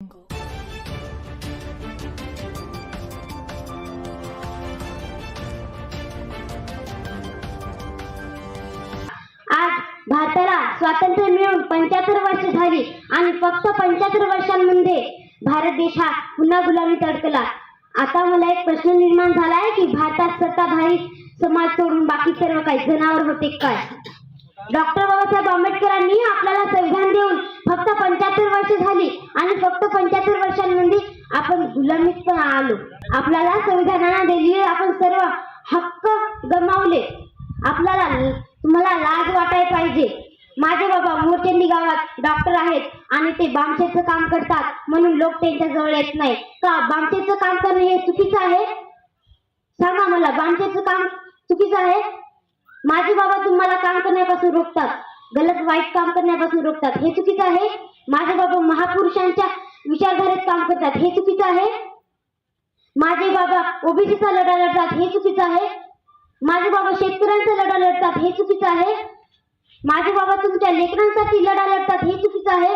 आज भारताला स्वातंत्र्य मिळून पंच्याहत्तर वर्ष झाली आणि फक्त पंच्याहत्तर वर्षांमध्ये भारत देश हा पुन्हा गुलामी तडकला. आता मला एक प्रश्न निर्माण झाला आहे की भारतात सत्ताधारी समाज सोडून बाकी सर्व काही जनावर होते काय? डॉक्टर बाबासाहेब आंबेडकरांनी आपल्याला संविधान देऊन फक्त पंच्याहत्तर वर्ष झाली आणि फक्त पंच्याहत्तर वर्षांमध्ये आपण गुलामीत पण आलो. आपल्याला संविधानाने दिलेले आपण सर्व हक्क गमावले. आपल्याला तुम्हाला लाज वाटायला पाहिजे. माझे बाबा मोरचंदी गावात डॉक्टर आहेत आणि ते बामशेचं काम करतात म्हणून लोक त्यांच्या जवळ येत नाही. का बामशेचं काम करणे हे चुकीचं आहे? सांगा मला बामशेचं काम चुकीचं आहे? माझे बाबा तुम्हाला काम करण्यापासून रोखतात. गलत वाईट काम करण्यापासून रोखतात. हे चुकीचं आहे? माझे बाबा महापुरुषांच्या विचारधारेत काम करतात. हे चुकीचं आहे? माझे बाबा ओबीसीचा लढा लढतात हे चुकीचं आहे. माझे बाबा शेतकऱ्यांचा लढा लढतात हे चुकीचं आहे. माझे बाबा तुमच्या लेकरांसाठी लढा लढतात हे चुकीचं आहे.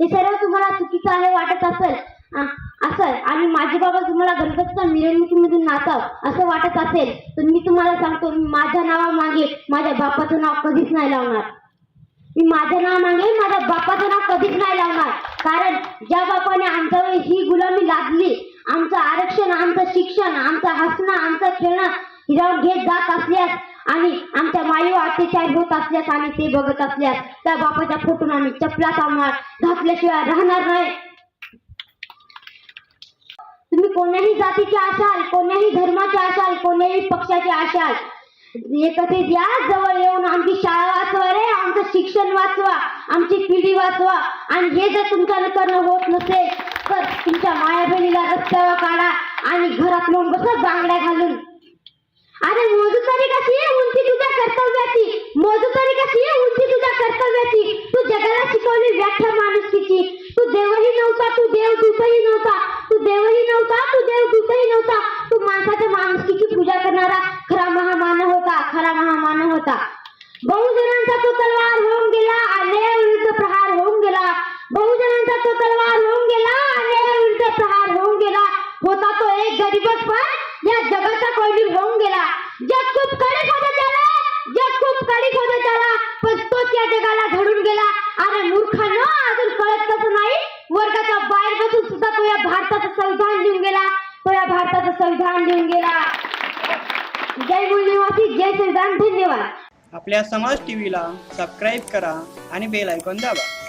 हे सर्व तुम्हाला चुकीचं आहे वाटत असेल असं असेल आणि माझे बाबा तुम्हाला गणपतीच्या मिरवणुकीमधून नाचाव असं वाटत असेल तर मी तुम्हाला सांगतो मी माझ्या नावामागे माझ्या बापाचं नाव कधीच नाही लावणार. मी माझ्या नावामागे माझ्या बापाचं नाव कधीच नाही लावणार. कारण ज्या बापाने आमच्यावर ही गुलामी लादली आमचं आरक्षण आमचं शिक्षण आमचं हसणं आमचं खेळणं हिरावून घेत जात असल्यास आणि आमच्या माईवर अत्याचार होत असल्यास आम्ही ते बघत असल्यास त्या बापाच्या फोटून आम्ही चपला थांबणार घातल्याशिवाय राहणार नाही. तुम्ही कोण्याही जातीचे असाल कोण्याही धर्माचे असाल कोण्याही पक्षाचे असाल एकत्रित या जवळ येऊन आमची शाळा वाचवा रे आमचं शिक्षण वाचवा आमची पिढी वाचवा. आणि हे जर तुमच्यानं करणं होत नसेल तर तुमच्या माया बहिणीला रस्त्यावर काढा आणि घरात लावून बसा बांगड्या घालून. अरे मोजू तरी कशी आहे उंची तुझ्या कर्तव्याची? मोजू तरी कशी आहे उंची तुझ्या कर्तव्याची? तू जगाला शिकवली व्याख्या माणुसकीची. तू देवही नव्हता तू देव दूतही नव्हता. तू देवही नव्हता तू देव दूतही नव्हता. तू माणसा होता तो एक गरीबच पण या जगाचा कोयडी होऊन गेला. जग खूप कडक होतं त्याला जग खूप कडक होतं त्याला पण तोच या जगाला घडून गेला. अरे मूर्खानो अजून कळत कसं नाही? वर्गाच्या बाहेर बसून सुद्धा तो या भारताचं संविधान लिहून गेला. तो या भारताचं संविधान लिहून गेला. जय मूळ निवासी जय संविधान. धन्यवाद. आपल्या समाज टीव्हीला सबस्क्राईब करा आणि बेल ऐकून दाबा.